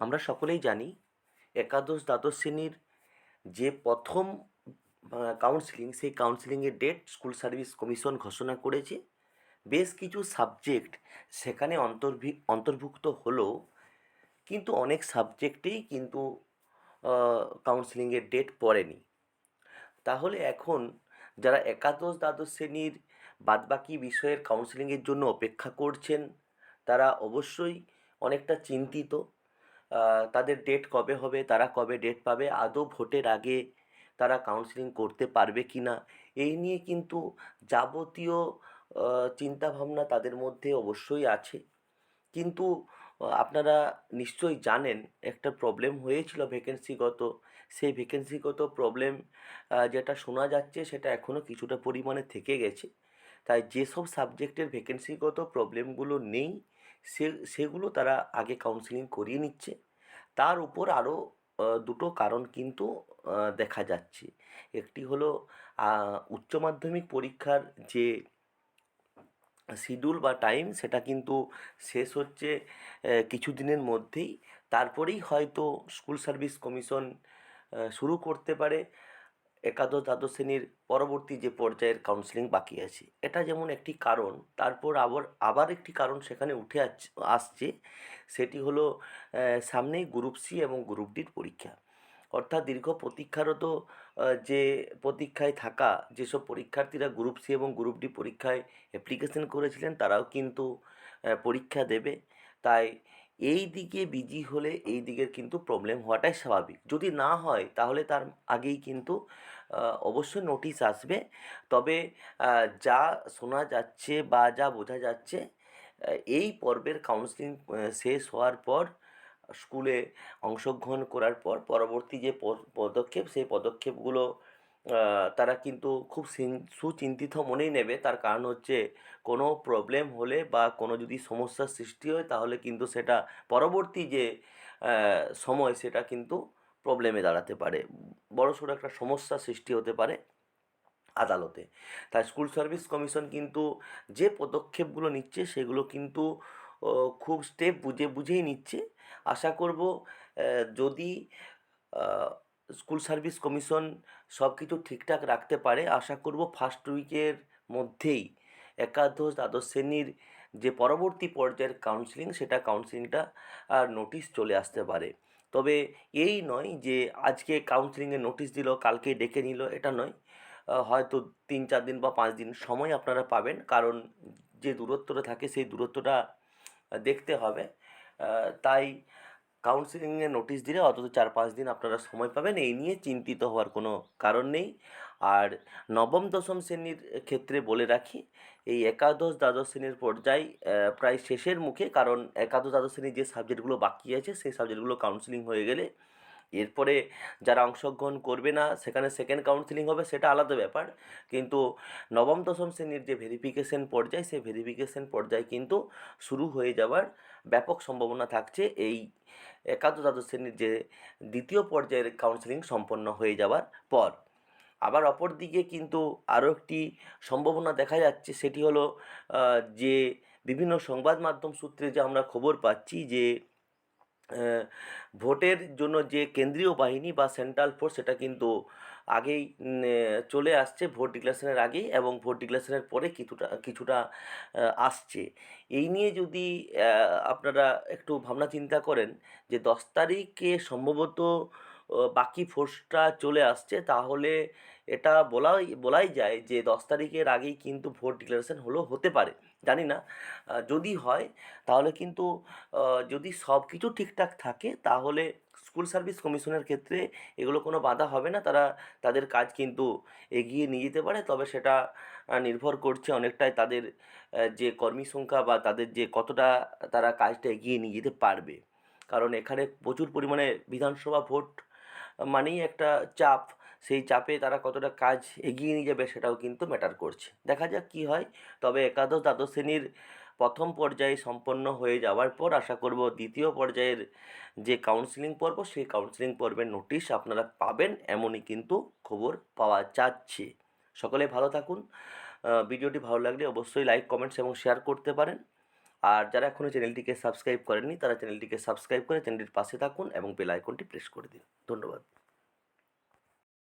আমরা সকলেই জানি একাদশ দ্বাদশ শ্রেণির যে প্রথম কাউন্সিলিং সেই কাউন্সিলিংয়ের ডেট স্কুল সার্ভিস কমিশন ঘোষণা করেছে। বেশ কিছু সাবজেক্ট সেখানে অন্তর্ভি, অন্তর্ভুক্ত হলো, কিন্তু অনেক সাবজেক্টেই কিন্তু কাউন্সিলিংয়ের ডেট পড়েনি। তাহলে এখন যারা একাদশ দ্বাদশ শ্রেণির বাদবাকি বিষয়ের কাউন্সিলিংয়ের জন্য অপেক্ষা করছেন, তারা অবশ্যই অনেকটা চিন্তিত। তাদের ডেট কবে হবে, তারা কবে ডেট পাবে, আদৌ ভোটের আগে তারা কাউন্সিলিং করতে পারবে কি না এই নিয়ে কিন্তু যাবতীয় চিন্তাভাবনা তাদের মধ্যে অবশ্যই আছে। কিন্তু আপনারা নিশ্চয়ই জানেন, একটা প্রবলেম হয়েছিল ভ্যাকেন্সিগত সেই ভ্যাকেন্সিগত প্রবলেম যেটা শোনা যাচ্ছে সেটা এখনও কিছুটা পরিমাণে থেকে গেছে। তাই যেসব সাবজেক্টের ভ্যাকেন্সিগত প্রবলেমগুলো নেই সে, সেগুলো তারা আগে কাউন্সিলিং করিয়ে নিচ্ছে। তার উপর আরও দুটো কারণ কিন্তু দেখা যাচ্ছে। একটি হলো উচ্চ মাধ্যমিক পরীক্ষার যে শিডিউল বা টাইম সেটা কিন্তু শেষ হচ্ছে কিছু দিনের মধ্যেই। তারপরেই হয়তো স্কুল সার্ভিস কমিশন শুরু করতে পারে। একাদশ দ্বাদশ শ্রেণির পরবর্তী যে পর্যায়ের কাউন্সিলিং বাকি আছে। এটা যেমন একটি কারণ, তারপর আবার আবার একটি কারণ সেখানে উঠে আসছে, সেটি হলো সামনেই গ্রুপ সি এবং গ্রুপ ডির পরীক্ষা। অর্থাৎ দীর্ঘ প্রতীক্ষারত যে প্রতীক্ষায় থাকা যেসব পরীক্ষার্থীরা গ্রুপ সি এবং গ্রুপ ডি পরীক্ষায় অ্যাপ্লিকেশন করেছিলেন, তারাও কিন্তু পরীক্ষা দেবে। তাই এই দিকে বিজি হলে এই দিকের কিন্তু প্রবলেম হওয়াটাই স্বাভাবিক। যদি না হয়, তাহলে তার আগেই কিন্তু অবশ্যই নোটিশ আসবে। তবে যা শোনা যাচ্ছে বা যা বোঝা যাচ্ছে এই পর্বের কাউন্সিলিং শেষ হওয়ার পর স্কুলে অংশগ্রহণ করার পর, পরবর্তী যে পদক্ষেপ, সেই পদক্ষেপগুলো তারা কিন্তু খুব সুচিন্তিত মনেই নেবে। তার কারণ হচ্ছে কোনো প্রবলেম হলে বা কোনো যদি সমস্যার সৃষ্টি হয়, তাহলে কিন্তু সেটা পরবর্তী যে সময় সেটা কিন্তু প্রবলেমে দাঁড়াতে পারে। বড়সড় একটা সমস্যার সৃষ্টি হতে পারে আদালতে। তাই স্কুল সার্ভিস কমিশন কিন্তু যে পদক্ষেপগুলো নিচ্ছে, সেগুলো কিন্তু খুব স্টেপ বুঝে, বুঝেই নিচ্ছে। আশা করব যদি স্কুল সার্ভিস কমিশন সব কিছু ঠিকঠাক রাখতে পারে। আশা করব ফার্স্ট উইকের মধ্যেই একাদশ, দ্বাদশ শ্রেণির যে পরবর্তী পর্যায়ের কাউন্সিলিং সেটা কাউন্সিলিংটা আর নোটিশ চলে আসতে পারে। তবে এই নয় যে আজকে কাউন্সিলিংয়ের নোটিশ দিল কালকে ডেকে নিল, এটা নয়। হয়তো তিন, চার দিন বা পাঁচ দিন সময় আপনারা পাবেন, কারণ যে দূরত্বটা থাকে, সেই দূরত্বটা দেখতে হবে। তাই কাউন্সিলিংয়ে নোটিশ দিলে অন্তত চার পাঁচ দিন আপনারা সময় পাবেন। এই নিয়ে চিন্তিত হওয়ার কোনো কারণ নেই। আর নবম দশম শ্রেণির ক্ষেত্রে বলে রাখি, এই একাদশ দ্বাদশ শ্রেণির পর্যায় প্রায় শেষের মুখে। কারণ একাদশ দ্বাদশ শ্রেণির যে সাবজেক্টগুলো বাকি আছে, সেই সাবজেক্টগুলো কাউন্সিলিং হয়ে গেলে এরপরে যারা অংশগ্রহণ করবে না, সেখানে সেকেন্ড কাউন্সিলিং হবে, সেটা আলাদা ব্যাপার। কিন্তু নবম, দশম শ্রেণির যে ভেরিফিকেশন পর্যায়, সেই ভেরিফিকেশন পর্যায় কিন্তু শুরু হয়ে যাওয়ার ব্যাপক সম্ভাবনা থাকছে। এই একাদশ, দ্বাদশ শ্রেণির যে দ্বিতীয় পর্যায়ের কাউন্সিলিং সম্পন্ন হয়ে যাওয়ার পর। আবার অপরদিকে কিন্তু আরও একটি সম্ভাবনা দেখা যাচ্ছে, সেটি হলো যে বিভিন্ন সংবাদ মাধ্যম সূত্রে যে আমরা খবর পাচ্ছি যে ভোটের জন্য যে কেন্দ্রীয় বাহিনী বা সেন্ট্রাল ফোর্স সেটা কিন্তু আগেই চলে আসছে, ভোট ডিক্লারেশনের আগেই এবং ভোট ডিক্লারেশনের পরে কিছুটা কিছুটা আসছে। এই নিয়ে যদি আপনারা একটু ভাবনা চিন্তা করেন যে দশ তারিখে সম্ভবত বাকি ফোর্সটা চলে আসছে, তাহলে এটা বলাই বলাই যায় যে দশ তারিখের আগেই কিন্তু ভোট ডিক্লারেশন হলো, হতে পারে। জানি না। যদি হয়, তাহলে কিন্তু যদি সব কিছু ঠিকঠাক থাকে, তাহলে স্কুল সার্ভিস কমিশনের ক্ষেত্রে এগুলো কোনো বাধা হবে না। তারা, তাদের কাজ কিন্তু এগিয়ে নিয়ে যেতে পারে, তবে সেটা নির্ভর করছে অনেকটাই তাদের যে কর্মী সংখ্যা বা তাদের যে কতটা তারা কাজটা এগিয়ে নিয়ে যেতে পারবে। কারণ এখানে প্রচুর পরিমাণে বিধানসভা ভোট মানেই একটা চাপ। সেই চাপে তারা কতটা কাজ এগিয়ে নিয়ে যাবে সেটাও কিন্তু ম্যাটার করছে। দেখা যাক কী হয়। তবে একাদশ দ্বাদশ শ্রেণির প্রথম পর্যায়ে সম্পন্ন হয়ে যাওয়ার পর আশা করব দ্বিতীয় পর্যায়ের যে কাউন্সিলিং পর্ব, সেই কাউন্সিলিং পর্বের নোটিশ আপনারা পাবেন এমনই কিন্তু খবর পাওয়া যাচ্ছে। সকলে ভালো থাকুন। ভিডিওটি ভালো লাগলে অবশ্যই লাইক কমেন্টস এবং শেয়ার করতে পারেন। আর যারা এখনও চ্যানেলটিকে সাবস্ক্রাইব করেননি, তারা চ্যানেলটিকে সাবস্ক্রাইব করে চ্যানেলটির পাশে থাকুন এবং বেল আইকনটি প্রেস করে দিন। ধন্যবাদ।